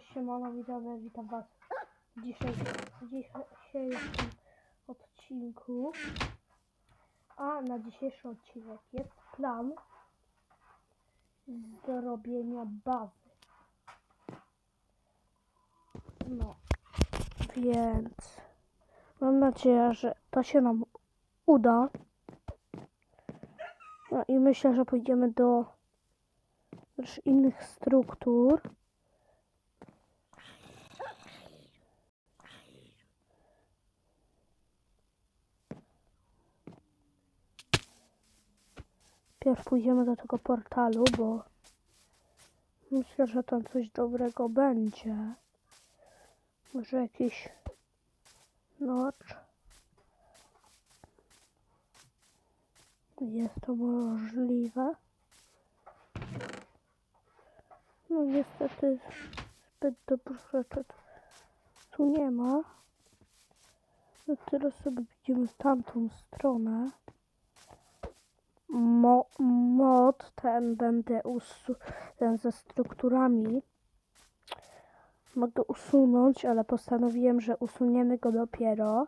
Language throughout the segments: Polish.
Siemano widzowie, witam was w dzisiejszym odcinku. A na dzisiejszy odcinek jest plan zrobienia bazy. No, więc mam nadzieję, że to się nam uda. No i myślę, że pójdziemy do też innych struktur. Pierw pójdziemy do tego portalu, bo myślę, że tam coś dobrego będzie. Może jakiś nocz. Jest to możliwe. No niestety zbyt dobrych rzeczy tu nie ma. No teraz sobie widzimy tamtą stronę. Mo mod ten będę usu ten ze strukturami. Mogę usunąć, ale postanowiłem, że usuniemy go dopiero.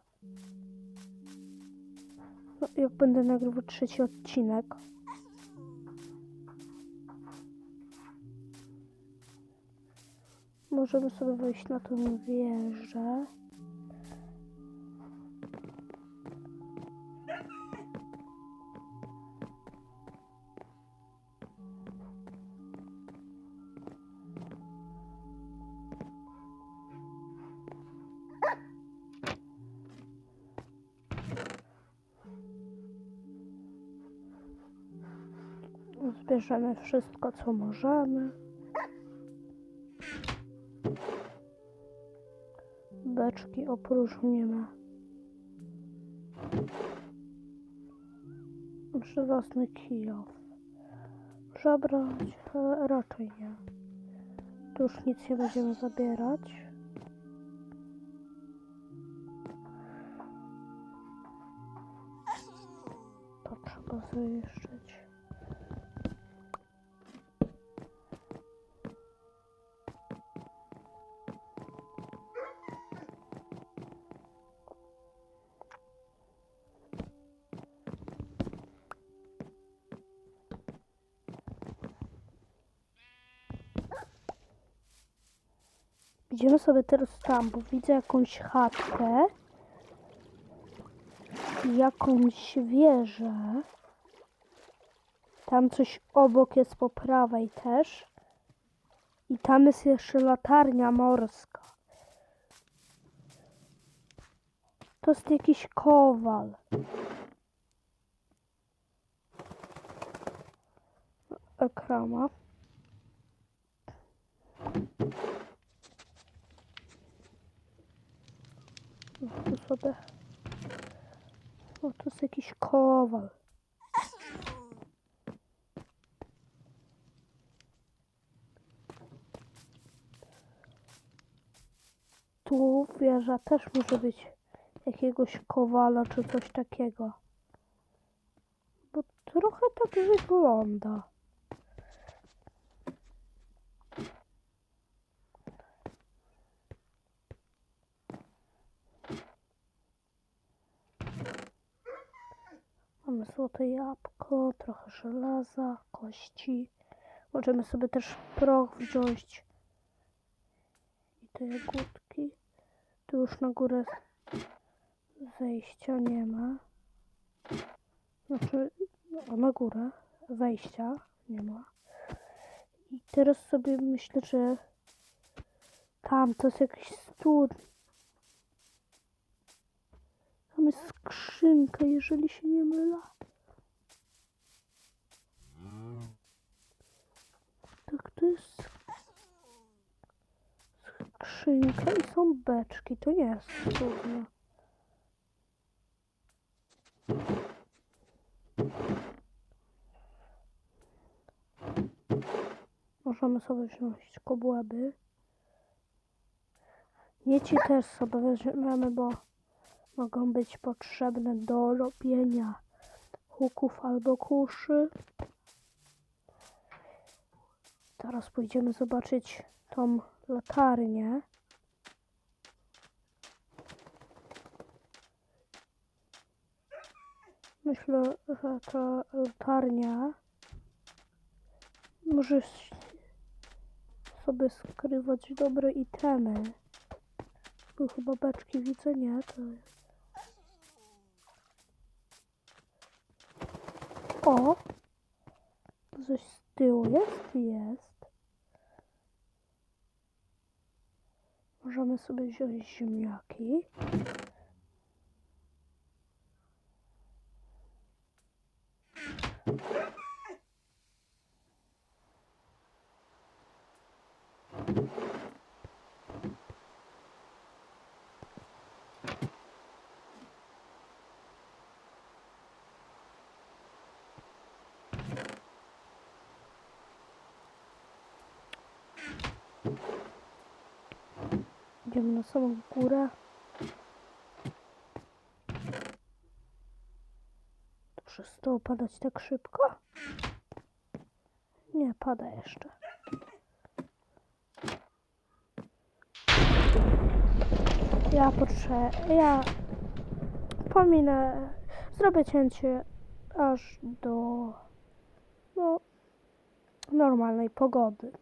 No, jak będę nagrywał trzeci odcinek. Możemy sobie wejść na tą wieżę. Zbierzemy wszystko, co możemy. Beczki opróżnimy. Żelazny kilof. Zabrać? E, raczej nie. Tu już nic nie będziemy zabierać. To trzeba zniszczyć. Idziemy sobie teraz tam, bo widzę jakąś chatkę jakąś wieżę. Tam coś obok jest po prawej też. I tam jest jeszcze latarnia morska. To jest jakiś kowal. Ekrama. No, tu sobie. O, to jest jakiś kowal. Tu wieża też może być jakiegoś kowala czy coś takiego. Bo trochę tak wygląda. Mamy złote jabłko, trochę żelaza, kości. Możemy sobie też proch wziąć. I te jagódki. Tu już na górę wejścia nie ma. Znaczy, no, na górę wejścia nie ma. I teraz sobie myślę, że tam to jest jakiś studnia. Tam jest skrzynka, jeżeli się nie mylę. Tak, to jest skrzynka i są beczki. To nie jest studnia. Możemy sobie wziąć kobłęby. Nieci też sobie weźmiemy, bo mogą być potrzebne do robienia huków albo kuszy. Teraz pójdziemy zobaczyć tą latarnię. Myślę, że ta latarnia może sobie skrywać dobre itemy. Chyba beczki widzę, nie? To... O! Coś z tyłu jest? Jest. Możemy sobie wziąć ziemniaki. Idziemy na samą górę. Przestało padać tak szybko? Nie, pada jeszcze. Ja potrze... Ja pominę... Zrobię cięcie aż do... No... Normalnej pogody.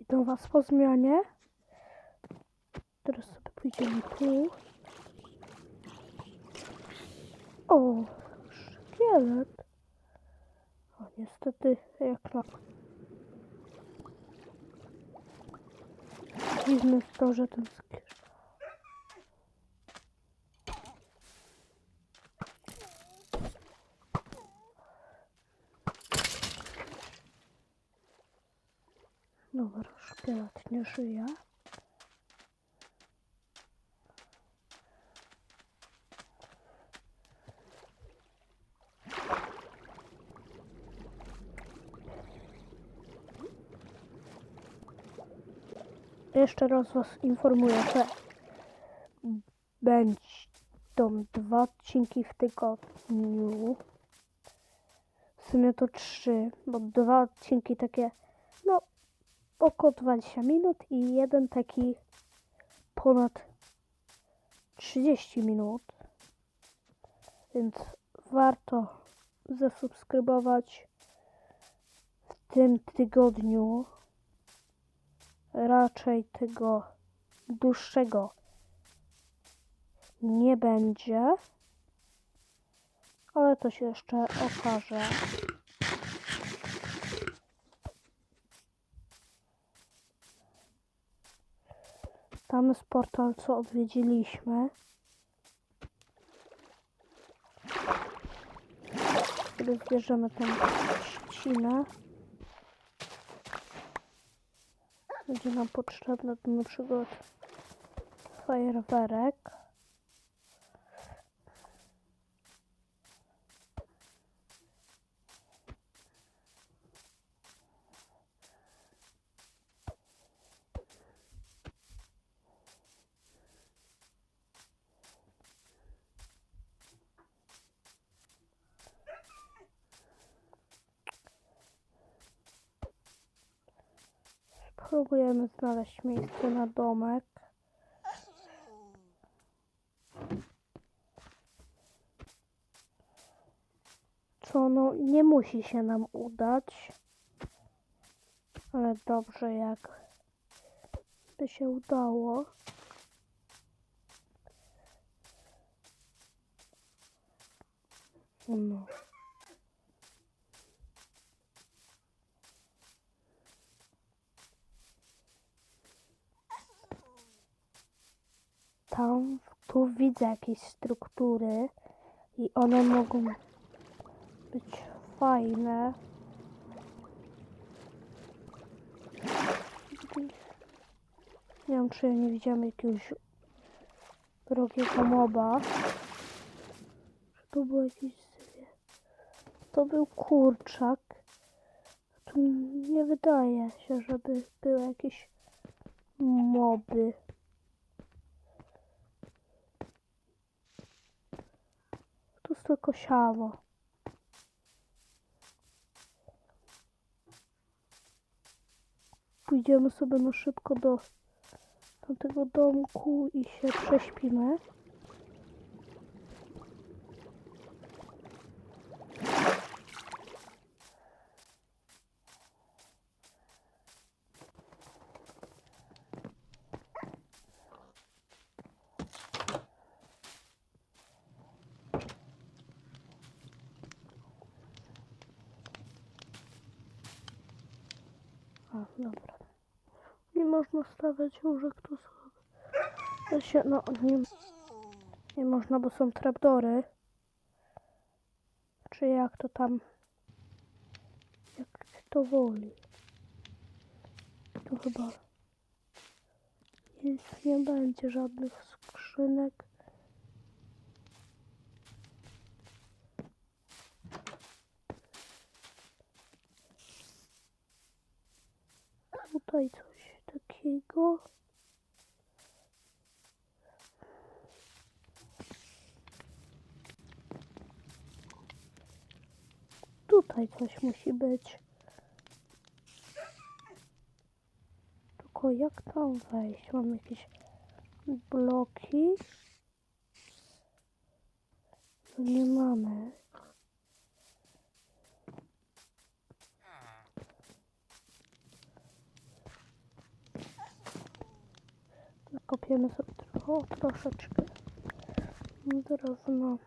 Witam was po zmianie. Teraz sobie pójdziemy tu. O, szkielet. O, niestety, jak na... Dziwne jest to, że ten szkielet... Dobra, szkielet nie żyje. Jeszcze raz Was informuję, że będą dwa odcinki w tygodniu. W sumie to trzy, bo dwa odcinki takie, no, około 20 minut i jeden taki ponad 30 minut. Więc warto zasubskrybować w tym tygodniu raczej tego dłuższego nie będzie, ale to się jeszcze okaże. Tam jest portal, co odwiedziliśmy. Kiedy zbierzemy tą trzcinę. Będzie nam potrzebny do na przykład fajerwerek. Próbujemy znaleźć miejsce na domek. Co no nie musi się nam udać. Ale dobrze jak by się udało. No. Tam, tu widzę jakieś struktury i one mogą być fajne. Nie wiem, czy nie widziałem jakiegoś drogiego moba. To był jakiś zwierzę? To był kurczak. Tu nie wydaje się, żeby były jakieś moby. Jest tylko pójdziemy sobie na szybko do tamtego domku i się prześpimy. Dobra. Nie można stawiać łóżek tu. To się, no, nie, nie można, bo są trapdory. Czy jak to tam, jak to woli. Tu chyba nic nie będzie, żadnych skrzynek. Tutaj coś takiego. Tutaj coś musi być. Tylko jak tam wejść? Mam jakieś bloki. No nie mamy. Trochę, o, troszeczkę drewno.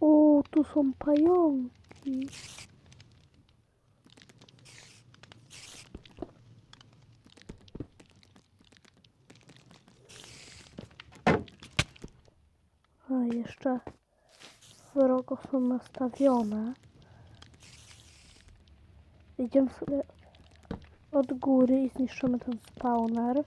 O, tu są pająki. Jeszcze wrogo są nastawione. Idziemy sobie od góry i zniszczymy ten spawner.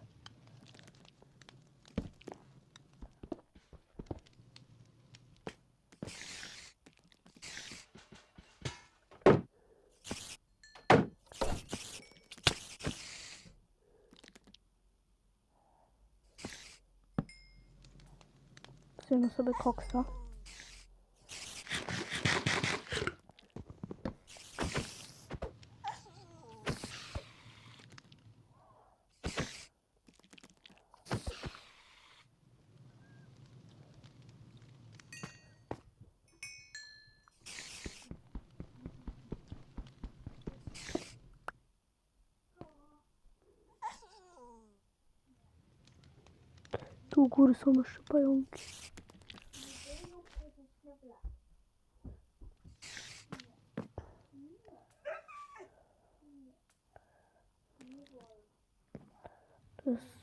suyunu da koksa. Tu u góry są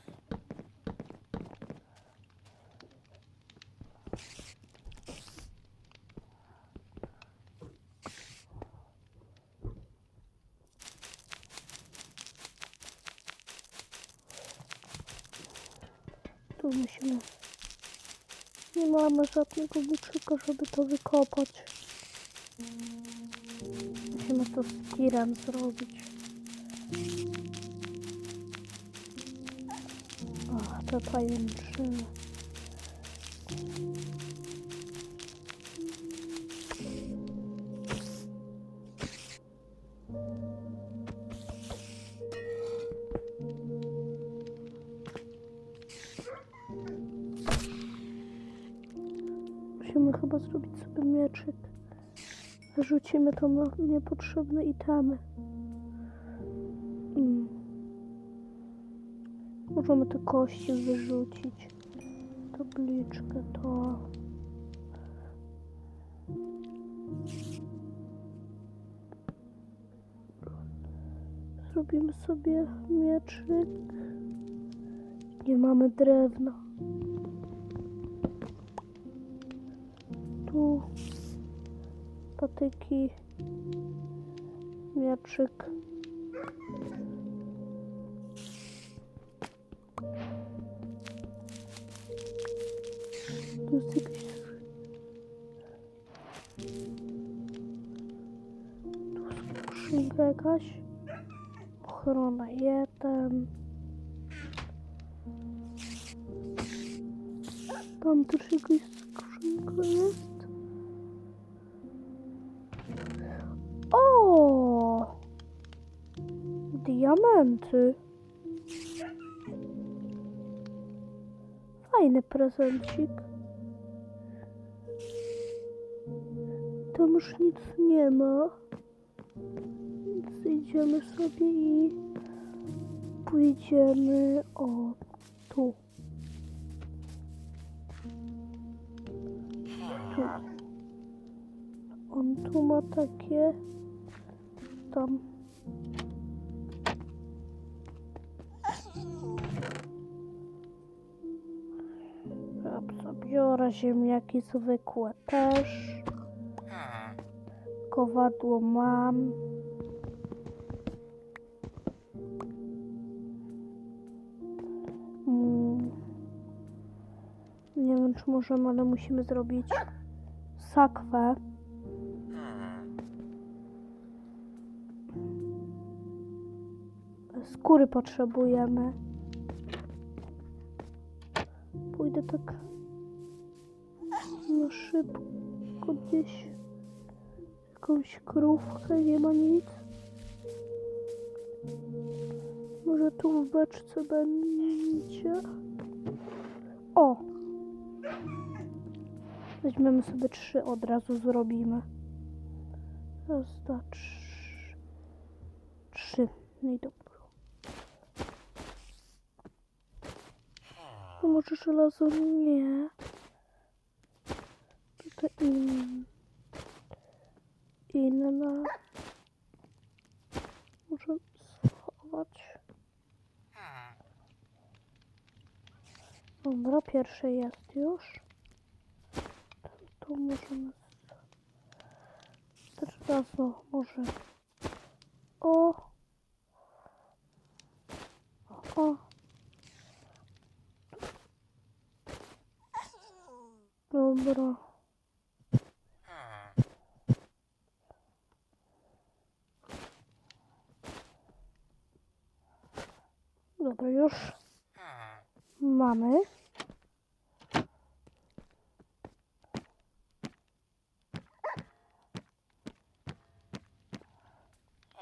musimy... Nie mamy żadnego łuczyka, żeby to wykopać. Musimy to z tirem zrobić. Ach, te pajęczyny. Wyrzucimy to na niepotrzebne itemy. Mm. Możemy te kości wyrzucić. Tabliczkę to. Zrobimy sobie mieczyk. Nie mamy drewna. Tu patyki, mieczyk. Tu jest jakiś... skrzynka jakaś. Ochrona jeden. Tam też jakaś skrzynka jest. Diamenty. Fajny prezencik. Tam już nic nie ma. Więc idziemy sobie i pójdziemy o tu. Tu. On tu ma takie tam. Zabiorę ziemniaki zwykłe też. Kowadło mam. Mm. Nie wiem, czy możemy, ale musimy zrobić sakwę. Skóry potrzebujemy. Pójdę tak na szybko gdzieś. Jakąś krówkę, nie ma nic. Może tu w beczce będzie. O! Weźmiemy sobie trzy, od razu zrobimy. Raz, dwa, trzy. Trzy. No i dobra. To może żelazo nie. In... inna. Muszę schować. Dobra, pierwsze jest już. To możemy... Teraz no, może... O! O! Dobra. Dobra, już mamy.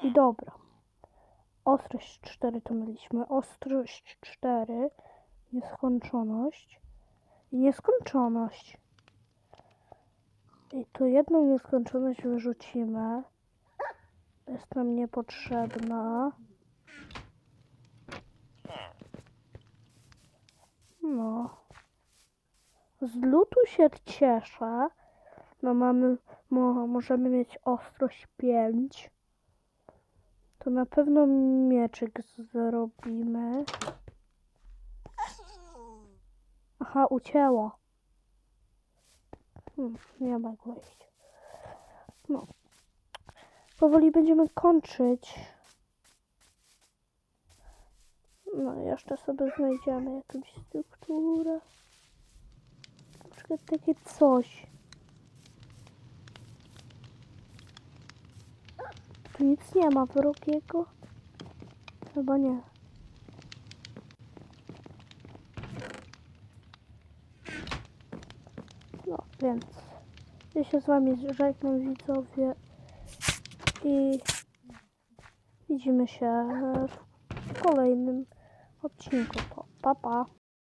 I dobra. Ostrość 4 to mieliśmy. Ostrość 4. Nieskończoność. I nieskończoność. I tu jedną nieskończoność wyrzucimy. Jest nam niepotrzebna. No. Z lutu się cieszę. No mamy, mo, możemy mieć ostrość 5. To na pewno mieczyk zrobimy. Aha, ucięło. Hmm, nie ma jak wejść. No. Powoli będziemy kończyć. No, jeszcze sobie znajdziemy jakąś strukturę. Na przykład takie coś. Tu nic nie ma wrogiego. Chyba nie. No, więc ja się z wami żegnam widzowie i widzimy się w kolejnym odcinku. To pa pa.